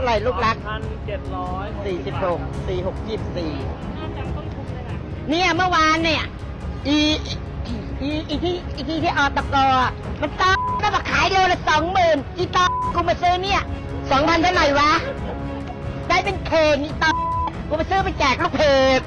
ท่าไหร่ลูกรักพันเจ็ดร้อยสี่สิบหกสี่หกยี่สิบสี่เนี่ยเมื่อวานเนี่ย อีอีอีที่อีที่ที่ออตกอะมันตอก็มาขายเดียวละสองหมื่นอีตอกูมาซื้อเนี่ยสองพันเท่าไหร่วะ ได้เป็นเคงอีตอกูมาซื้อไปแจกลูกเพจ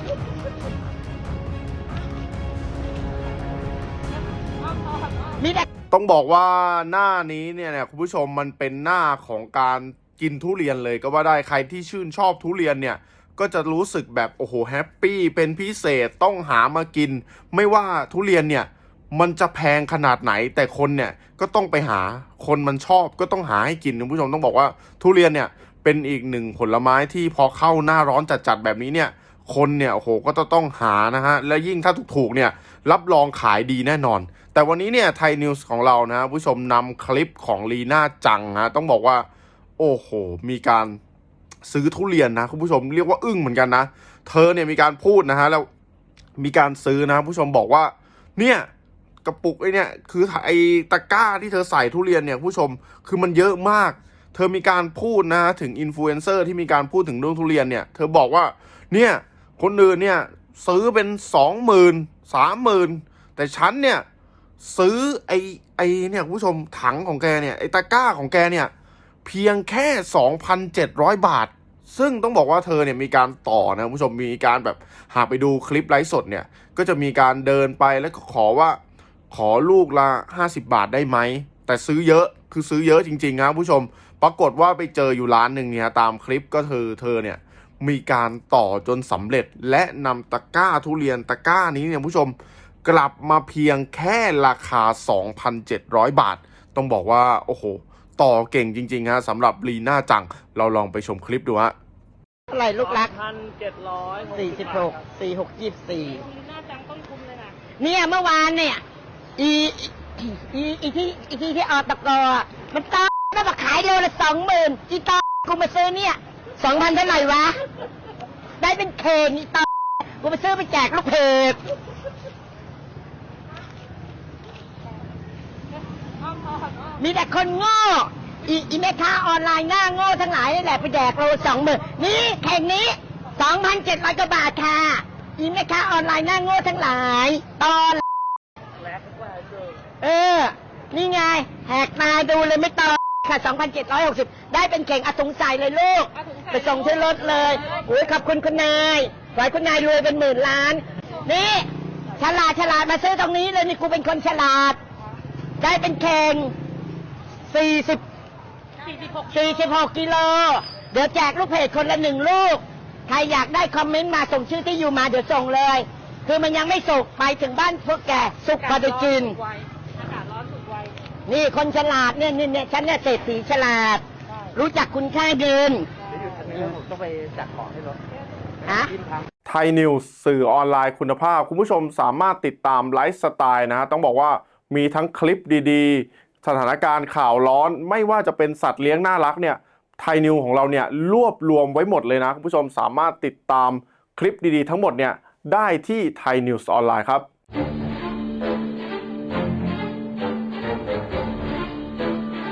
มีแต่ต้องบอกว่าหน้านี้เนี่ยเนี่ยคุณผู้ชมมันเป็นหน้าของการ กินทุเรียนเลยก็ว่าได้ใครที่ชื่นชอบทุเรียนเนี่ยก็จะรู้สึกแบบโอ้โหแฮปปี้เป็นพิเศษต้องหามากิน ไม่ว่าทุเรียนเนี่ยมันจะแพงขนาดไหนแต่คนเนี่ยก็ต้องไปหาคนมันชอบก็ต้องหาให้กินคุณผู้ชมต้องบอกว่าทุเรียนเนี่ยเป็นอีกหนึ่งผลไม้ที่พอเข้าหน้าร้อนจัดๆแบบนี้เนี่ยคนเนี่ยโอ้โหก็จะต้องหานะฮะและยิ่งถ้าถูกๆเนี่ยรับรองขายดีแน่นอน แต่วันนี้เนี่ยไทยนิวส์ของเรานะผู้ชมนำคลิปของลีน่าจังฮะต้องบอกว่า โอ้โห มีการซื้อทุเรียนนะคุณผู้ชมเรียกว่าอึ้งเหมือนกันนะ เธอเนี่ยมีการพูดนะฮะแล้วมีการซื้อนะผู้ชมบอกว่า เนี่ยกระปุกไอ้เนี่ยคือไอ้ตะกร้าที่เธอใส่ทุเรียนเนี่ยผู้ชมคือมันเยอะมาก เธอมีการพูดนะถึงอินฟลูเอนเซอร์ที่มีการพูดถึงเรื่องทุเรียนเนี่ย เธอบอกว่าเนี่ยคนอื่นเนี่ยซื้อเป็นสองหมื่นสามหมื่นแต่ฉันเนี่ยซื้อไอ้ไอ้เนี่ยผู้ชมถังของแกเนี่ยไอ้ตะกร้าของแกเนี่ย เพียงแค่ 2,700 บาท ซึ่งต้องบอกว่าเธอเนี่ยมีการต่อนะคุณผู้ชมมีการแบบหากไปดูคลิปไลฟ์สดเนี่ย ก็จะมีการเดินไปแล้วก็ขอว่าขอลูกละ 50 บาทได้ไหม แต่ซื้อเยอะคือซื้อเยอะจริงๆนะคุณผู้ชม ปรากฏว่าไปเจออยู่ร้านหนึ่งเนี่ยตามคลิปก็เธอเธอเนี่ยมีการต่อจนสำเร็จและนำตะกร้าทุเรียนตะกร้านี้เนี่ยผู้ชมกลับมาเพียงแค่ราคา 2,700 บาท ต้องบอกว่า โอ้โห ต่อเก่งจริงๆฮะสำหรับลีน่าจัง เราลองไปชมคลิปดูฮะเท่าไหร่ลูกรักพันเจ็ดร้อยสี่สิบหกสี่หกยี่สิบสี่น่าจังต้นทุนเลยนะเนี่ยเมื่อวานเนี่ย อีอีอีที่อีที่ที่ออตกอะมันตอก็มาขายเดียวละสองหมื่นอีตอกูมาซื้อเนี่ยสองพันเท่าไหร่วะ ได้เป็นเคงอีตอกูมาซื้อไปแจกลูกเพจ อ้อ มีแต่คนโง่อีอีแม่ค้าออนไลน์หน้าโง่ทั้งหลายนี่แหละไปแดกโลสองหมื่นนี่แข่งนี้สองพันเจ็ดร้อยกว่าบาทค่ะ อีแม่ค้าออนไลน์หน้าโง่ทั้งหลายตอนเออ นี่ไง แหกตาดูเลยไม่ต่อค่ะ 2,760 ได้เป็นเข่งอาถุงใส่เลยลูก ไปส่งที่รถเลยโอ้ยขอบคุณคุณนายขอให้คุณนายรวยเป็นหมื่นล้าน นี่ ฉลาดฉลาดมาซื้อตรงนี้เลยนี่กูเป็นคนฉลาด ได้เป็นเข่ง40สี่สิบหก46กิโล เดี๋ยวแจกลูกเพจคนละหนึ่งลูก ใครอยากได้คอมเมนต์มาส่งชื่อที่อยู่มาเดี๋ยวส่งเลย คือมันยังไม่สุก ไปถึงบ้านพวกแกสุกพอได้กินไวอากาศร้อนสุดไวนี่คนฉลาดเนี่ยเนี่ยเนี่ยฉันเนี่ยเศรษฐีฉลาด รู้จักคุณค่าเงินเดี๋ยวหยุดอันนี้ผมต้องไปจัดของให้รถฮะยิ้มทาง ไทยนิวส์สื่อออนไลน์คุณภาพ คุณผู้ชมสามารถติดตามไลฟ์สไตล์นะฮะต้องบอกว่า มีทั้งคลิปดีๆ สถานการณ์ข่าวร้อน ไม่ว่าจะเป็นสัตว์เลี้ยงน่ารักเนี่ยไทยนิวของเราเนี่ยรวบรวมไว้หมดเลยนะ คุณผู้ชมสามารถติดตามคลิปดีๆ ทั้งหมดเนี่ยได้ที่ไทยนิวส์ออนไลน์ครับ